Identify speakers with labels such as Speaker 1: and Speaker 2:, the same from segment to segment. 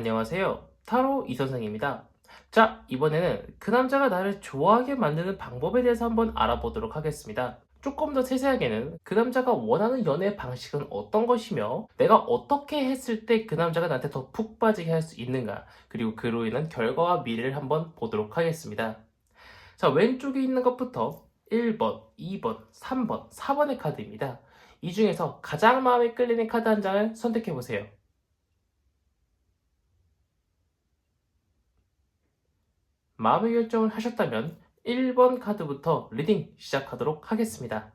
Speaker 1: 안녕하세요. 타로 이선생입니다. 자, 이번에는 그 남자가 나를 좋아하게 만드는 방법에 대해서 한번 알아보도록 하겠습니다. 조금 더 세세하게는 그 남자가 원하는 연애 방식은 어떤 것이며 내가 어떻게 했을 때 그 남자가 나한테 더 푹 빠지게 할 수 있는가 그리고 그로 인한 결과와 미래를 한번 보도록 하겠습니다. 자, 왼쪽에 있는 것부터 1번, 2번, 3번, 4번의 카드입니다. 이 중에서 가장 마음에 끌리는 카드 한 장을 선택해 보세요. 마음의 결정을 하셨다면 1번 카드부터 리딩 시작하도록 하겠습니다.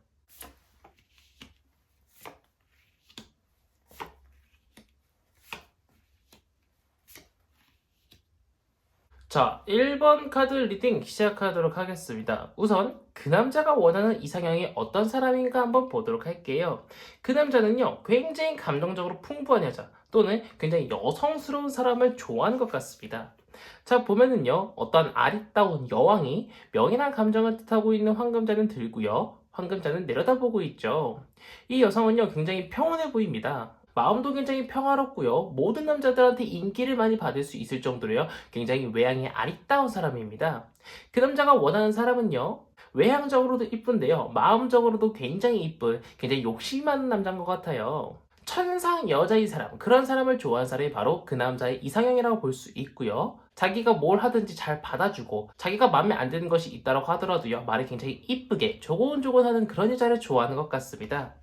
Speaker 1: 자, 1번 카드 리딩 시작하도록 하겠습니다. 우선 그 남자가 원하는 이상형이 어떤 사람인가 한번 보도록 할게요. 그 남자는요, 굉장히 감정적으로 풍부한 여자 또는 굉장히 여성스러운 사람을 좋아하는 것 같습니다. 자, 보면은요, 어떤 아리따운 여왕이 명예란 감정을 뜻하고 있는 황금자는 들고요. 황금자는 내려다보고 있죠. 이 여성은요, 굉장히 평온해 보입니다. 마음도 굉장히 평화롭고요. 모든 남자들한테 인기를 많이 받을 수 있을 정도로요. 굉장히 외향이 아리따운 사람입니다. 그 남자가 원하는 사람은요. 외향적으로도 이쁜데요. 마음적으로도 굉장히 이쁜, 굉장히 욕심 많은 남자인 것 같아요. 천상 여자의 사람, 그런 사람을 좋아하는 사람이 바로 그 남자의 이상형이라고 볼 수 있고요. 자기가 뭘 하든지 잘 받아주고, 자기가 마음에 안 드는 것이 있다고 하더라도요, 말이 굉장히 이쁘게 조곤조곤 하는 그런 여자를 좋아하는 것 같습니다.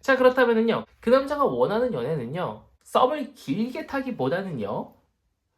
Speaker 1: 자, 그렇다면은요, 그 남자가 원하는 연애는요, 썸을 길게 타기보다는요,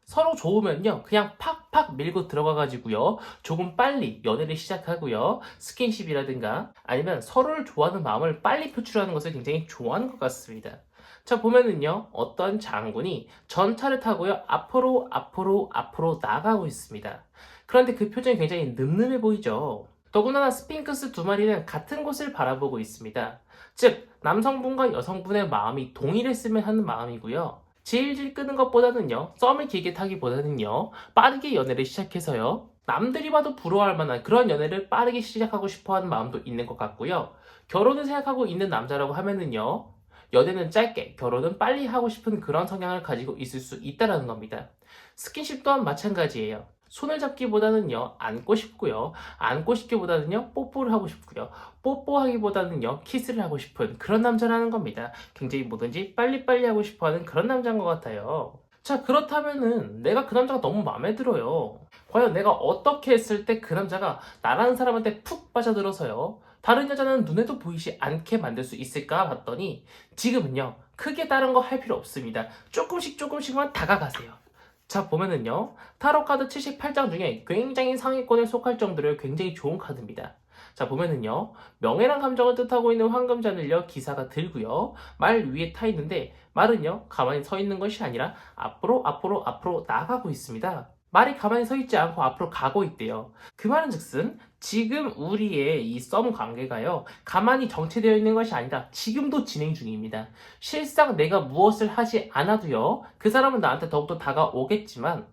Speaker 1: 서로 좋으면요, 그냥 팍팍 밀고 들어가가지고요, 조금 빨리 연애를 시작하고요, 스킨십이라든가, 아니면 서로를 좋아하는 마음을 빨리 표출하는 것을 굉장히 좋아하는 것 같습니다. 자, 보면은요, 어떤 장군이 전차를 타고요, 앞으로, 앞으로, 앞으로 나가고 있습니다. 그런데 그 표정이 굉장히 늠름해 보이죠? 더군다나 스핑크스 두 마리는 같은 곳을 바라보고 있습니다. 즉, 남성분과 여성분의 마음이 동일했으면 하는 마음이고요. 질질 끄는 것보다는요, 썸을 길게 타기보다는요, 빠르게 연애를 시작해서요, 남들이 봐도 부러워할 만한 그런 연애를 빠르게 시작하고 싶어 하는 마음도 있는 것 같고요. 결혼을 생각하고 있는 남자라고 하면은요, 연애는 짧게, 결혼은 빨리 하고 싶은 그런 성향을 가지고 있을 수 있다는 겁니다. 스킨십 또한 마찬가지예요. 손을 잡기보다는요, 안고 싶고요. 안고 싶기보다는요, 뽀뽀를 하고 싶고요. 뽀뽀하기보다는요, 키스를 하고 싶은 그런 남자라는 겁니다. 굉장히 뭐든지 빨리빨리 하고 싶어 하는 그런 남자인 것 같아요. 자, 그렇다면은 내가 그 남자가 너무 마음에 들어요. 과연 내가 어떻게 했을 때 그 남자가 나라는 사람한테 푹 빠져들어서요. 다른 여자는 눈에도 보이지 않게 만들 수 있을까 봤더니 지금은요, 크게 다른 거 할 필요 없습니다. 조금씩 조금씩만 다가가세요. 자, 보면은요, 타로 카드 78장 중에 굉장히 상위권에 속할 정도로 굉장히 좋은 카드입니다. 자, 보면은요, 명예란 감정을 뜻하고 있는 황금잔을요, 기사가 들고요, 말 위에 타 있는데, 말은요, 가만히 서 있는 것이 아니라 앞으로, 앞으로, 앞으로 나가고 있습니다. 말이 가만히 서 있지 않고 앞으로 가고 있대요. 그 말은 즉슨, 지금 우리의 이 썸 관계가요, 가만히 정체되어 있는 것이 아니라 지금도 진행 중입니다. 실상 내가 무엇을 하지 않아도요, 그 사람은 나한테 더욱더 다가오겠지만,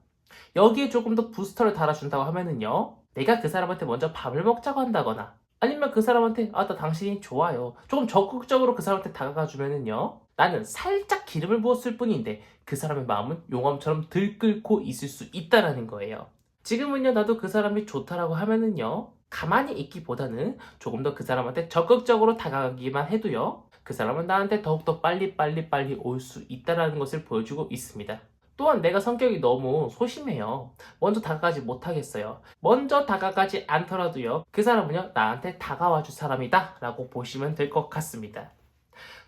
Speaker 1: 여기에 조금 더 부스터를 달아준다고 하면은요, 내가 그 사람한테 먼저 밥을 먹자고 한다거나, 아니면 그 사람한테, 아, 나 당신이 좋아요. 조금 적극적으로 그 사람한테 다가가 주면은요, 나는 살짝 기름을 부었을 뿐인데, 그 사람의 마음은 용암처럼 들끓고 있을 수 있다라는 거예요. 지금은요, 나도 그 사람이 좋다라고 하면은요, 가만히 있기보다는 조금 더 그 사람한테 적극적으로 다가가기만 해도요, 그 사람은 나한테 더욱더 빨리 빨리 빨리 올 수 있다라는 것을 보여주고 있습니다. 또한 내가 성격이 너무 소심해요. 먼저 다가가지 못하겠어요. 먼저 다가가지 않더라도요, 그 사람은요, 나한테 다가와 줄 사람이다. 라고 보시면 될 것 같습니다.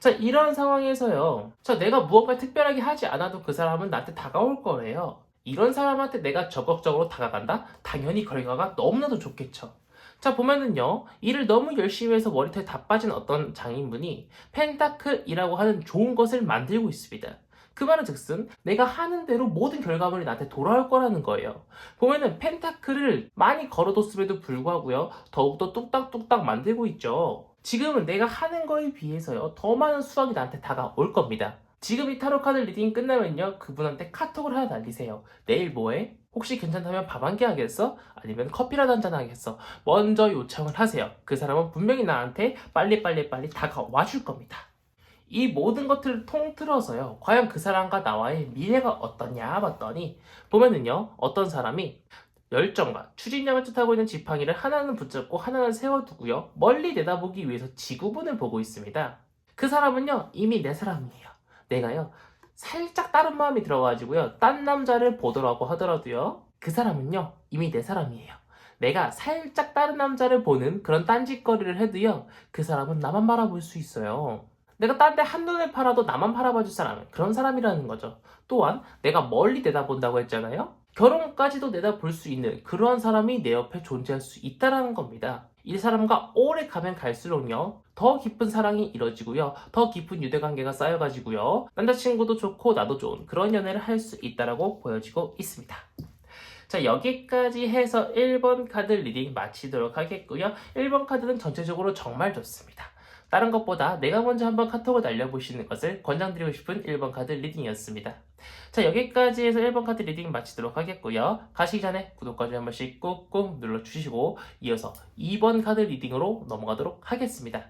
Speaker 1: 자, 이런 상황에서요, 자, 내가 무언가 특별하게 하지 않아도 그 사람은 나한테 다가올 거래요. 이런 사람한테 내가 적극적으로 다가간다? 당연히 결과가 너무나도 좋겠죠. 자, 보면은요, 일을 너무 열심히 해서 머리털 다 빠진 어떤 장인분이 펜타클이라고 하는 좋은 것을 만들고 있습니다. 그 말은 즉슨 내가 하는 대로 모든 결과물이 나한테 돌아올 거라는 거예요. 보면은 펜타클을 많이 걸어뒀음에도 불구하고요. 더욱더 뚝딱뚝딱 만들고 있죠. 지금은 내가 하는 거에 비해서요. 더 많은 수확이 나한테 다가올 겁니다. 지금 이 타로 카드 리딩 끝나면요. 그분한테 카톡을 하나 날리세요. 내일 뭐해? 혹시 괜찮다면 밥 한 끼 하겠어? 아니면 커피라도 한 잔 하겠어? 먼저 요청을 하세요. 그 사람은 분명히 나한테 빨리빨리빨리 다가와 줄 겁니다. 이 모든 것들을 통틀어서요. 과연 그 사람과 나와의 미래가 어떠냐 봤더니 보면은요. 어떤 사람이 열정과 추진력을 뜻하고 있는 지팡이를 하나는 붙잡고 하나는 세워두고요. 멀리 내다보기 위해서 지구본을 보고 있습니다. 그 사람은요. 이미 내 사람이에요. 내가요. 살짝 다른 마음이 들어가지고요. 딴 남자를 보더라고 하더라도요. 그 사람은요. 이미 내 사람이에요. 내가 살짝 다른 남자를 보는 그런 딴짓거리를 해도요. 그 사람은 나만 바라볼 수 있어요. 내가 딴 데 한눈을 팔아도 나만 바라봐줄 사람은 그런 사람이라는 거죠. 또한 내가 멀리 내다본다고 했잖아요. 결혼까지도 내다볼 수 있는 그러한 사람이 내 옆에 존재할 수 있다라는 겁니다. 이 사람과 오래 가면 갈수록요, 더 깊은 사랑이 이뤄지고요, 더 깊은 유대관계가 쌓여가지고요, 남자친구도 좋고 나도 좋은 그런 연애를 할 수 있다라고 보여지고 있습니다. 자, 여기까지 해서 1번 카드 리딩 마치도록 하겠고요. 1번 카드는 전체적으로 정말 좋습니다. 다른 것보다 내가 먼저 한번 카톡을 날려보시는 것을 권장드리고 싶은 1번 카드 리딩이었습니다. 자, 여기까지 해서 1번 카드 리딩 마치도록 하겠고요. 가시기 전에 구독과 좋아요 한 번씩 꾹꾹 눌러주시고 이어서 2번 카드 리딩으로 넘어가도록 하겠습니다.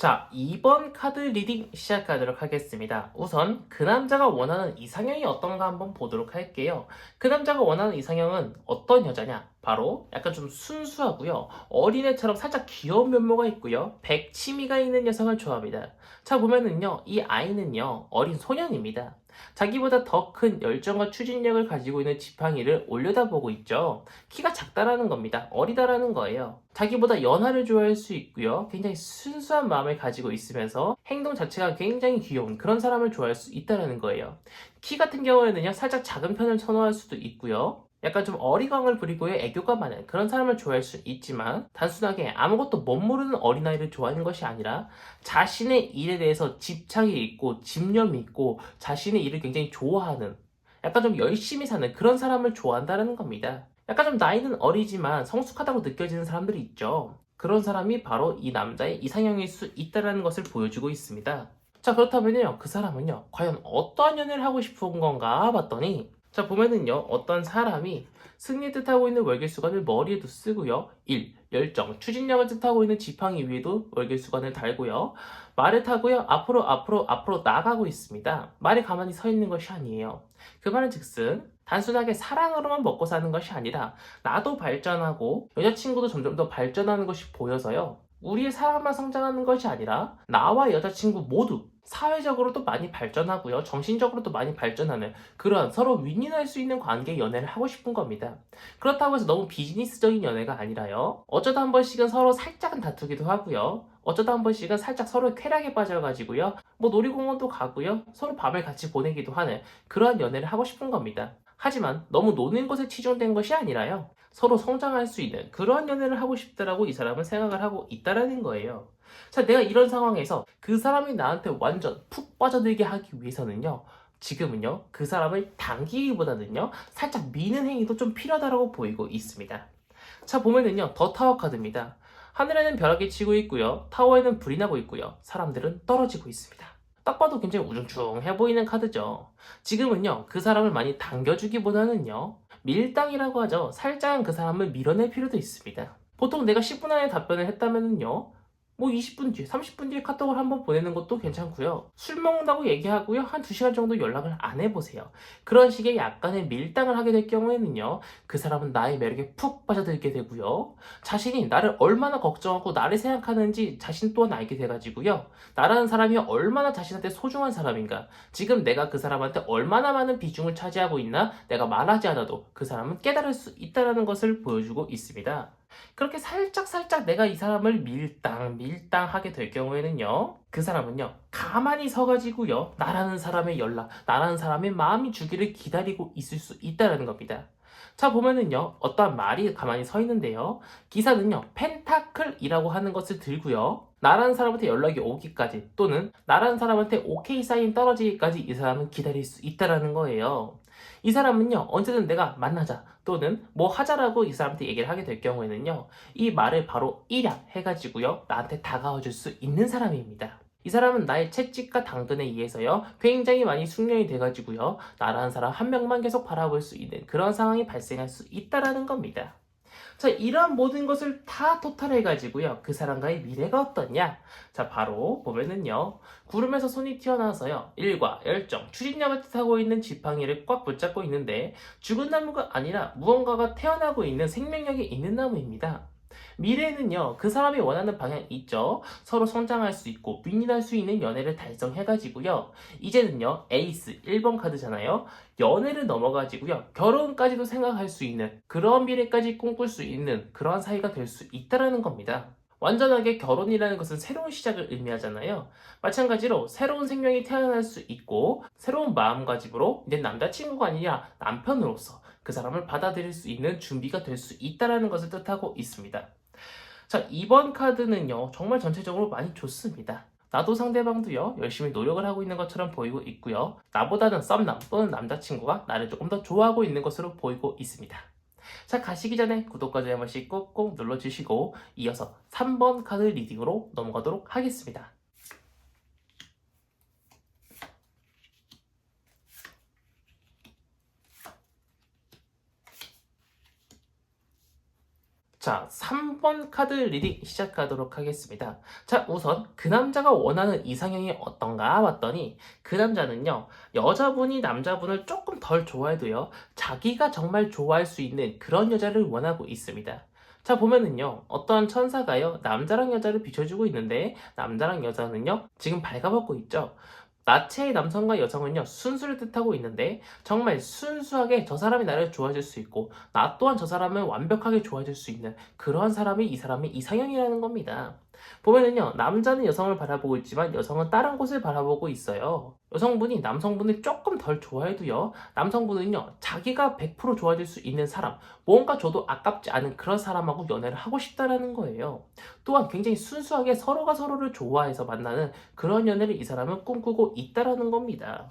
Speaker 1: 자, 2번 카드 리딩 시작하도록 하겠습니다. 우선 그 남자가 원하는 이상형이 어떤가 한번 보도록 할게요. 그 남자가 원하는 이상형은 어떤 여자냐? 바로 약간 좀 순수하고요. 어린애처럼 살짝 귀여운 면모가 있고요. 백치미가 있는 여성을 좋아합니다. 자, 보면은요. 이 아이는요. 어린 소년입니다. 자기보다 더 큰 열정과 추진력을 가지고 있는 지팡이를 올려다보고 있죠. 키가 작다라는 겁니다. 어리다라는 거예요. 자기보다 연하를 좋아할 수 있고요. 굉장히 순수한 마음을 가지고 있으면서 행동 자체가 굉장히 귀여운 그런 사람을 좋아할 수 있다라는 거예요. 키 같은 경우에는요, 살짝 작은 편을 선호할 수도 있고요. 약간 좀 어리광을 부리고요, 애교가 많은 그런 사람을 좋아할 수 있지만, 단순하게 아무것도 못 모르는 어린아이를 좋아하는 것이 아니라, 자신의 일에 대해서 집착이 있고, 집념이 있고, 자신의 일을 굉장히 좋아하는, 약간 좀 열심히 사는 그런 사람을 좋아한다는 겁니다. 약간 좀 나이는 어리지만 성숙하다고 느껴지는 사람들이 있죠. 그런 사람이 바로 이 남자의 이상형일 수 있다는 것을 보여주고 있습니다. 자, 그렇다면요, 그 사람은요, 과연 어떠한 연애를 하고 싶은 건가 봤더니, 자, 보면은요, 어떤 사람이 승리 뜻하고 있는 월계수관을 머리에도 쓰고요. 1. 열정, 추진력을 뜻하고 있는 지팡이 위에도 월계수관을 달고요. 말을 타고요. 앞으로 앞으로 앞으로 나가고 있습니다. 말이 가만히 서 있는 것이 아니에요. 그 말은 즉슨 단순하게 사랑으로만 먹고 사는 것이 아니라 나도 발전하고 여자친구도 점점 더 발전하는 것이 보여서요. 우리의 사랑만 성장하는 것이 아니라 나와 여자친구 모두 사회적으로도 많이 발전하고요. 정신적으로도 많이 발전하는 그런 서로 윈윈할 수 있는 관계의 연애를 하고 싶은 겁니다. 그렇다고 해서 너무 비즈니스적인 연애가 아니라요. 어쩌다 한 번씩은 서로 살짝은 다투기도 하고요. 어쩌다 한 번씩은 살짝 서로 쾌락에 빠져가지고요. 뭐 놀이공원도 가고요. 서로 밤을 같이 보내기도 하는 그러한 연애를 하고 싶은 겁니다. 하지만 너무 노는 것에 치중된 것이 아니라요. 서로 성장할 수 있는 그러한 연애를 하고 싶다라고 이 사람은 생각을 하고 있다라는 거예요. 자, 내가 이런 상황에서 그 사람이 나한테 완전 푹 빠져들게 하기 위해서는요. 지금은요. 그 사람을 당기기보다는요. 살짝 미는 행위도 좀 필요하다고 보이고 있습니다. 자, 보면은요. 더 타워 카드입니다. 하늘에는 벼락이 치고 있고요. 타워에는 불이 나고 있고요. 사람들은 떨어지고 있습니다. 딱 봐도 굉장히 우중충해 보이는 카드죠. 지금은요, 그 사람을 많이 당겨주기보다는요, 밀당이라고 하죠. 살짝 그 사람을 밀어낼 필요도 있습니다. 보통 내가 10분 안에 답변을 했다면은요, 뭐 20분 뒤에, 30분 뒤에 카톡을 한번 보내는 것도 괜찮고요. 술 먹는다고 얘기하고요. 한 2시간 정도 연락을 안 해보세요. 그런 식의 약간의 밀당을 하게 될 경우에는요. 그 사람은 나의 매력에 푹 빠져들게 되고요. 자신이 나를 얼마나 걱정하고 나를 생각하는지 자신 또한 알게 돼가지고요. 나라는 사람이 얼마나 자신한테 소중한 사람인가. 지금 내가 그 사람한테 얼마나 많은 비중을 차지하고 있나 내가 말하지 않아도 그 사람은 깨달을 수 있다는 것을 보여주고 있습니다. 그렇게 살짝 살짝 내가 이 사람을 밀당, 밀당하게 될 경우에는요, 그 사람은요, 가만히 서가지고요, 나라는 사람의 연락, 나라는 사람의 마음이 주기를 기다리고 있을 수 있다는 겁니다. 자, 보면은요, 어떠한 말이 가만히 서 있는데요, 기사는요, 펜타클이라고 하는 것을 들고요, 나라는 사람한테 연락이 오기까지, 또는 나라는 사람한테 오케이 사인 떨어지기까지 이 사람은 기다릴 수 있다는 거예요. 이 사람은요, 언제든 내가 만나자, 또는 뭐 하자라고 이 사람한테 얘기를 하게 될 경우에는요, 이 말을 바로 일약 해가지고요, 나한테 다가와 줄 수 있는 사람입니다. 이 사람은 나의 채찍과 당근에 의해서요, 굉장히 많이 숙련이 돼가지고요, 나라는 사람 한 명만 계속 바라볼 수 있는 그런 상황이 발생할 수 있다라는 겁니다. 자, 이러한 모든 것을 다 토탈해가지고요, 그 사람과의 미래가 어떠냐? 자, 바로 보면은요, 구름에서 손이 튀어나와서요, 일과 열정, 추진력을 뜻하고 있는 지팡이를 꽉 붙잡고 있는데, 죽은 나무가 아니라 무언가가 태어나고 있는 생명력이 있는 나무입니다. 미래에는요, 그 사람이 원하는 방향이 있죠. 서로 성장할 수 있고, 윈윈할 수 있는 연애를 달성해가지고요. 이제는요, 에이스 1번 카드잖아요. 연애를 넘어가지고요, 결혼까지도 생각할 수 있는, 그런 미래까지 꿈꿀 수 있는 그러한 사이가 될 수 있다라는 겁니다. 완전하게 결혼이라는 것은 새로운 시작을 의미하잖아요. 마찬가지로 새로운 생명이 태어날 수 있고, 새로운 마음가짐으로 내 남자친구가 아니라 남편으로서 그 사람을 받아들일 수 있는 준비가 될 수 있다라는 것을 뜻하고 있습니다. 자, 이번 카드는요, 정말 전체적으로 많이 좋습니다. 나도 상대방도요, 열심히 노력을 하고 있는 것처럼 보이고 있고요. 나보다는 썸남 또는 남자친구가 나를 조금 더 좋아하고 있는 것으로 보이고 있습니다. 자, 가시기 전에 구독과 좋아요 한 번씩 꾹꾹 눌러주시고, 이어서 3번 카드 리딩으로 넘어가도록 하겠습니다. 자, 3번 카드 리딩 시작하도록 하겠습니다. 자, 우선 그 남자가 원하는 이상형이 어떤가 봤더니 그 남자는요, 여자분이 남자분을 조금 덜 좋아해도요, 자기가 정말 좋아할 수 있는 그런 여자를 원하고 있습니다. 자, 보면은요, 어떠한 천사가요, 남자랑 여자를 비춰주고 있는데, 남자랑 여자는요, 지금 발가벗고 있죠. 나체의 남성과 여성은요, 순수를 뜻하고 있는데, 정말 순수하게 저 사람이 나를 좋아해줄 수 있고, 나 또한 저 사람을 완벽하게 좋아해줄 수 있는 그러한 사람이 이 사람의 이상형이라는 겁니다. 보면은요, 남자는 여성을 바라보고 있지만 여성은 다른 곳을 바라보고 있어요. 여성분이 남성분을 조금 덜 좋아해도요, 남성분은요, 자기가 100% 좋아질 수 있는 사람, 뭔가 줘도 아깝지 않은 그런 사람하고 연애를 하고 싶다라는 거예요. 또한 굉장히 순수하게 서로가 서로를 좋아해서 만나는 그런 연애를 이 사람은 꿈꾸고 있다라는 겁니다.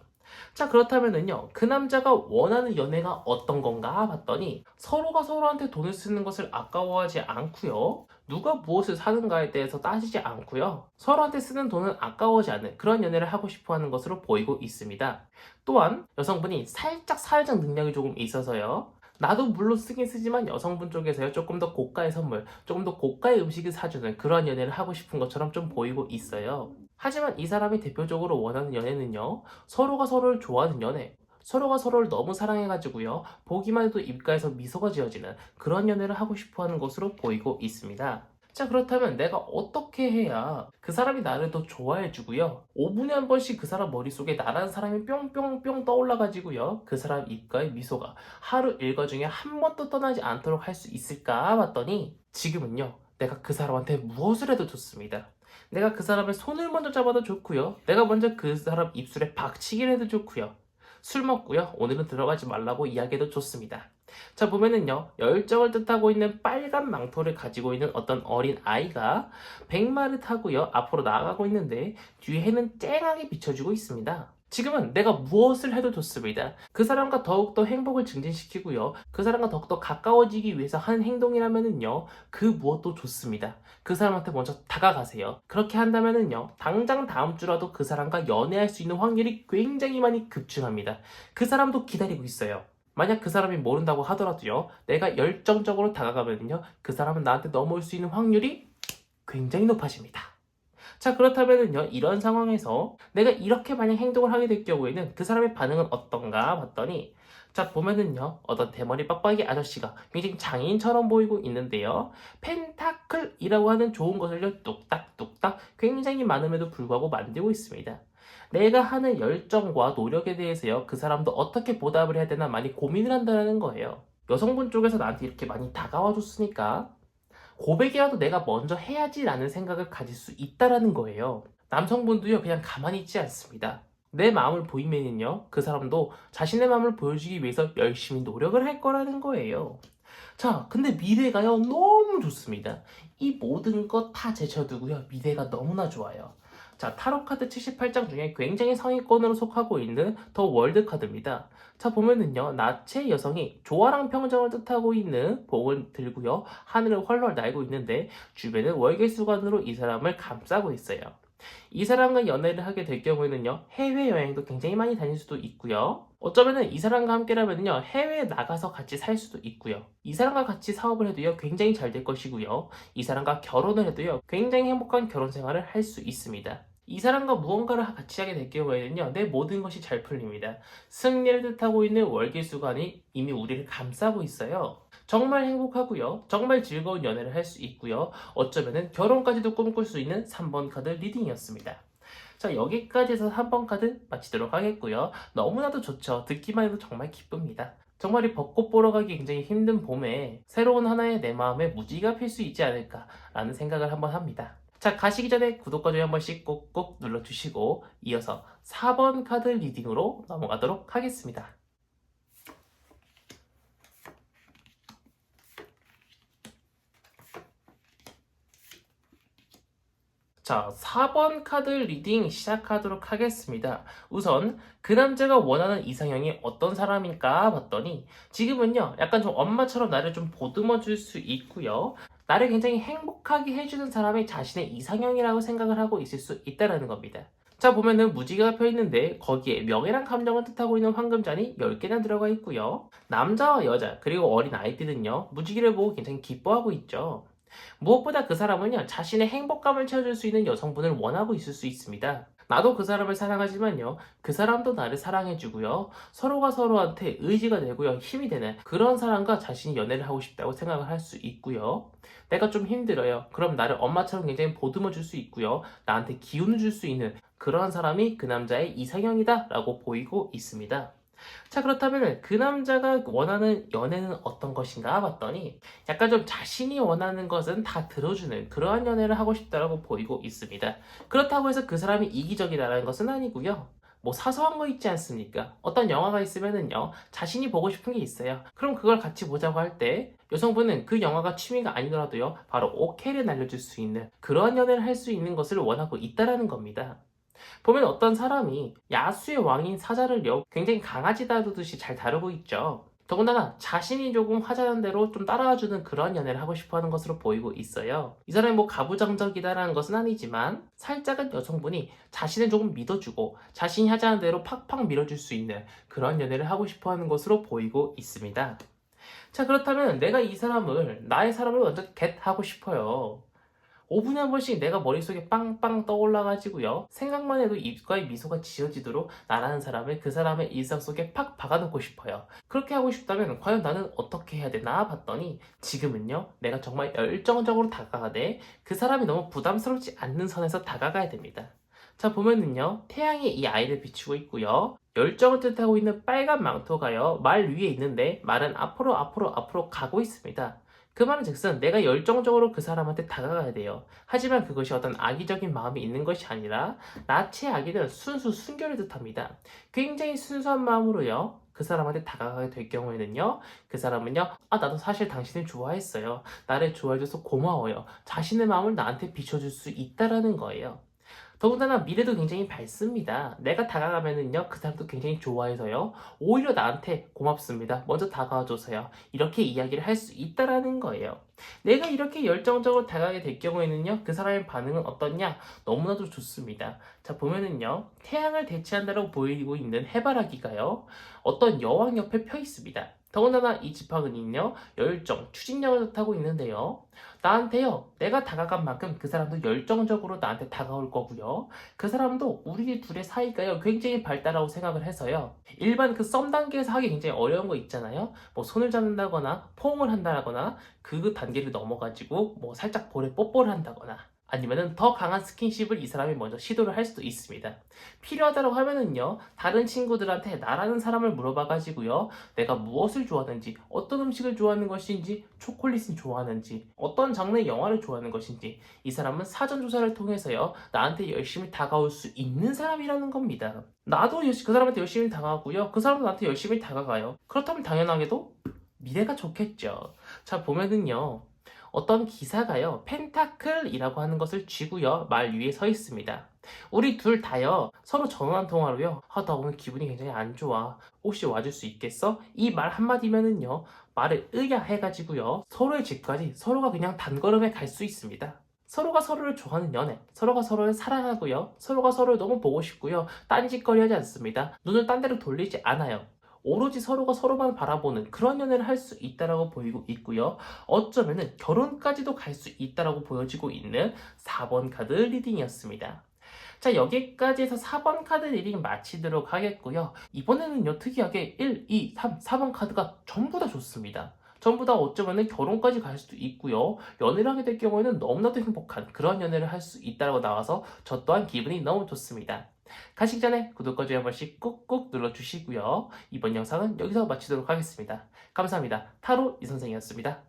Speaker 1: 자, 그렇다면은요, 그 남자가 원하는 연애가 어떤 건가 봤더니 서로가 서로한테 돈을 쓰는 것을 아까워하지 않고요. 누가 무엇을 사는가에 대해서 따지지 않고요. 서로한테 쓰는 돈은 아까워하지 않는 그런 연애를 하고 싶어 하는 것으로 보이고 있습니다. 또한 여성분이 살짝 사회적 능력이 조금 있어서요. 나도 물론 쓰긴 쓰지만 여성분 쪽에서요 조금 더 고가의 선물, 조금 더 고가의 음식을 사주는 그런 연애를 하고 싶은 것처럼 좀 보이고 있어요. 하지만 이 사람이 대표적으로 원하는 연애는요 서로가 서로를 좋아하는 연애, 서로가 서로를 너무 사랑해가지고요 보기만 해도 입가에서 미소가 지어지는 그런 연애를 하고 싶어 하는 것으로 보이고 있습니다. 자 그렇다면 내가 어떻게 해야 그 사람이 나를 더 좋아해주고요 5분에 한 번씩 그 사람 머릿속에 나라는 사람이 뿅뿅뿅 떠올라가지고요 그 사람 입가에 미소가 하루 일과 중에 한 번도 떠나지 않도록 할 수 있을까 봤더니 지금은요 내가 그 사람한테 무엇을 해도 좋습니다 내가 그 사람의 손을 먼저 잡아도 좋고요. 내가 먼저 그 사람 입술에 박치기를 해도 좋고요. 술 먹고요. 오늘은 들어가지 말라고 이야기해도 좋습니다. 자 보면은요. 열정을 뜻하고 있는 빨간 망토를 가지고 있는 어떤 어린 아이가 백마를 타고요. 앞으로 나아가고 있는데 뒤에는 쨍하게 비춰주고 있습니다. 지금은 내가 무엇을 해도 좋습니다. 그 사람과 더욱더 행복을 증진시키고요. 그 사람과 더욱더 가까워지기 위해서 하는 행동이라면은요. 그 무엇도 좋습니다. 그 사람한테 먼저 다가가세요. 그렇게 한다면은요. 당장 다음 주라도 그 사람과 연애할 수 있는 확률이 굉장히 많이 급증합니다. 그 사람도 기다리고 있어요. 만약 그 사람이 모른다고 하더라도요, 내가 열정적으로 다가가면요, 그 사람은 나한테 넘어올 수 있는 확률이 굉장히 높아집니다. 자, 그렇다면요, 이런 상황에서 내가 이렇게 만약 행동을 하게 될 경우에는 그 사람의 반응은 어떤가 봤더니, 자, 보면은요, 어떤 대머리 빡빡이 아저씨가 굉장히 장인처럼 보이고 있는데요, 펜타클이라고 하는 좋은 것을요, 뚝딱뚝딱 굉장히 많음에도 불구하고 만들고 있습니다. 내가 하는 열정과 노력에 대해서요, 그 사람도 어떻게 보답을 해야 되나 많이 고민을 한다는 거예요. 여성분 쪽에서 나한테 이렇게 많이 다가와 줬으니까 고백이라도 내가 먼저 해야지라는 생각을 가질 수 있다라는 거예요. 남성분도요, 그냥 가만히 있지 않습니다. 내 마음을 보이면은요, 그 사람도 자신의 마음을 보여주기 위해서 열심히 노력을 할 거라는 거예요. 자, 근데 미래가요, 너무 좋습니다. 이 모든 것 다 제쳐두고요, 미래가 너무나 좋아요. 자, 타로 카드 78장 중에 굉장히 상위권으로 속하고 있는 더 월드 카드입니다. 자, 보면은요, 나체 여성이 조화랑 평정을 뜻하고 있는 복을 들고요, 하늘을 훨훨 날고 있는데, 주변은 월계수관으로 이 사람을 감싸고 있어요. 이 사람과 연애를 하게 될 경우에는요, 해외여행도 굉장히 많이 다닐 수도 있고요. 어쩌면은 이 사람과 함께라면요, 해외에 나가서 같이 살 수도 있고요. 이 사람과 같이 사업을 해도요, 굉장히 잘 될 것이고요. 이 사람과 결혼을 해도요, 굉장히 행복한 결혼 생활을 할 수 있습니다. 이 사람과 무언가를 같이 하게 될 경우에는요, 내 모든 것이 잘 풀립니다. 승리를 뜻하고 있는 월계수관이 이미 우리를 감싸고 있어요. 정말 행복하고요. 정말 즐거운 연애를 할 수 있고요. 어쩌면은 결혼까지도 꿈꿀 수 있는 3번 카드 리딩이었습니다. 자, 여기까지 해서 3번 카드 마치도록 하겠고요. 너무나도 좋죠. 듣기만 해도 정말 기쁩니다. 정말 이 벚꽃 보러 가기 굉장히 힘든 봄에 새로운 하나의 내 마음에 무지가 필 수 있지 않을까라는 생각을 한번 합니다. 자, 가시기 전에 구독과 좋아요 한 번씩 꼭꼭 눌러주시고 이어서 4번 카드 리딩으로 넘어가도록 하겠습니다. 자, 4번 카드 리딩 시작하도록 하겠습니다. 우선 그 남자가 원하는 이상형이 어떤 사람일까 봤더니 지금은요, 약간 좀 엄마처럼 나를 좀 보듬어 줄 수 있고요. 나를 굉장히 행복하게 해주는 사람이 자신의 이상형이라고 생각을 하고 있을 수 있다는 겁니다. 자, 보면은 무지개가 펴 있는데 거기에 명예랑 감정을 뜻하고 있는 황금잔이 10개나 들어가 있고요. 남자와 여자, 그리고 어린 아이들은요, 무지개를 보고 굉장히 기뻐하고 있죠. 무엇보다 그 사람은요, 자신의 행복감을 채워줄 수 있는 여성분을 원하고 있을 수 있습니다. 나도 그 사람을 사랑하지만요, 그 사람도 나를 사랑해주고요, 서로가 서로한테 의지가 되고요, 힘이 되는 그런 사람과 자신이 연애를 하고 싶다고 생각을 할 수 있고요. 내가 좀 힘들어요. 그럼 나를 엄마처럼 굉장히 보듬어 줄 수 있고요, 나한테 기운을 줄 수 있는 그런 사람이 그 남자의 이상형이다 라고 보이고 있습니다. 자, 그렇다면 그 남자가 원하는 연애는 어떤 것인가 봤더니 약간 좀 자신이 원하는 것은 다 들어주는 그러한 연애를 하고 싶다라고 보이고 있습니다. 그렇다고 해서 그 사람이 이기적이다라는 것은 아니고요. 뭐 사소한 거 있지 않습니까? 어떤 영화가 있으면은요, 자신이 보고 싶은 게 있어요. 그럼 그걸 같이 보자고 할 때, 여성분은 그 영화가 취미가 아니더라도요, 바로 오케이를 날려줄 수 있는 그러한 연애를 할 수 있는 것을 원하고 있다라는 겁니다. 보면 어떤 사람이 야수의 왕인 사자를요 굉장히 강아지 다루듯이 잘 다루고 있죠. 더군다나 자신이 조금 하자는 대로 좀 따라와주는 그런 연애를 하고 싶어 하는 것으로 보이고 있어요. 이 사람이 뭐 가부장적이다라는 것은 아니지만 살짝은 여성분이 자신을 조금 믿어주고 자신이 하자는 대로 팍팍 밀어줄 수 있는 그런 연애를 하고 싶어 하는 것으로 보이고 있습니다. 자, 그렇다면 내가 이 사람을, 나의 사람을 먼저 겟하고 싶어요. 5분에 한 번씩 내가 머릿속에 빵빵 떠올라가지고요. 생각만 해도 입가에 미소가 지어지도록 나라는 사람을 그 사람의 일상 속에 팍 박아놓고 싶어요. 그렇게 하고 싶다면 과연 나는 어떻게 해야 되나 봤더니 지금은요. 내가 정말 열정적으로 다가가되 그 사람이 너무 부담스럽지 않는 선에서 다가가야 됩니다. 자 보면은요. 태양이 이 아이를 비추고 있고요. 열정을 뜻하고 있는 빨간 망토가요. 말 위에 있는데 말은 앞으로 앞으로 앞으로 가고 있습니다. 그 말은 즉슨 내가 열정적으로 그 사람한테 다가가야 돼요. 하지만 그것이 어떤 악의적인 마음이 있는 것이 아니라 나치의 악의는 순수 순결을 뜻합니다. 굉장히 순수한 마음으로요. 그 사람한테 다가가게 될 경우에는요, 그 사람은요, 아, 나도 사실 당신을 좋아했어요. 나를 좋아해줘서 고마워요. 자신의 마음을 나한테 비춰줄 수 있다라는 거예요. 더군다나 미래도 굉장히 밝습니다. 내가 다가가면은요, 그 사람도 굉장히 좋아해서요. 오히려 나한테 고맙습니다. 먼저 다가와줘서요. 이렇게 이야기를 할 수 있다라는 거예요. 내가 이렇게 열정적으로 다가가게 될 경우에는요, 그 사람의 반응은 어떻냐? 너무나도 좋습니다. 자, 보면은요, 태양을 대체한다고 보이고 있는 해바라기가요, 어떤 여왕 옆에 펴 있습니다. 더군다나 이 지팡이는요, 열정, 추진력을 뜻하고 있는데요. 나한테요, 내가 다가간 만큼 그 사람도 열정적으로 나한테 다가올 거고요. 그 사람도 우리 둘의 사이가요, 굉장히 밝다라고 생각을 해서요. 일반 그 썸 단계에서 하기 굉장히 어려운 거 있잖아요. 뭐 손을 잡는다거나, 포옹을 한다거나, 그 단계를 넘어가지고 뭐 살짝 볼에 뽀뽀를 한다거나, 아니면은 더 강한 스킨십을 이 사람이 먼저 시도를 할 수도 있습니다. 필요하다고 하면은요, 다른 친구들한테 나라는 사람을 물어봐가지고요, 내가 무엇을 좋아하는지, 어떤 음식을 좋아하는 것인지, 초콜릿을 좋아하는지, 어떤 장르의 영화를 좋아하는 것인지, 이 사람은 사전조사를 통해서요, 나한테 열심히 다가올 수 있는 사람이라는 겁니다. 나도 그 사람한테 열심히 다가가고요, 그 사람도 나한테 열심히 다가가요. 그렇다면 당연하게도 미래가 좋겠죠. 자, 보면은요, 어떤 기사가요, 펜타클이라고 하는 것을 쥐고요, 말 위에 서 있습니다. 우리 둘 다요, 서로 전화 한 통화로요, 아, 나 오늘 기분이 굉장히 안 좋아. 혹시 와줄 수 있겠어? 이 말 한마디면은요, 말을 의야해가지고요, 서로의 집까지 서로가 그냥 단걸음에 갈 수 있습니다. 서로가 서로를 좋아하는 연애, 서로가 서로를 사랑하고요. 서로가 서로를 너무 보고 싶고요. 딴짓거리 하지 않습니다. 눈을 딴 데로 돌리지 않아요. 오로지 서로가 서로만 바라보는 그런 연애를 할 수 있다라고 보이고 있고요. 어쩌면은 결혼까지도 갈 수 있다라고 보여지고 있는 4번 카드 리딩이었습니다. 자, 여기까지 해서 4번 카드 리딩 마치도록 하겠고요. 이번에는요, 특이하게 1, 2, 3, 4번 카드가 전부 다 좋습니다. 전부 다 어쩌면은 결혼까지 갈 수도 있고요. 연애를 하게 될 경우에는 너무나도 행복한 그런 연애를 할 수 있다고 나와서 저 또한 기분이 너무 좋습니다. 가시기 전에 구독과 좋아요 한 번씩 꾹꾹 눌러주시고요. 이번 영상은 여기서 마치도록 하겠습니다. 감사합니다. 타로 이선생이었습니다.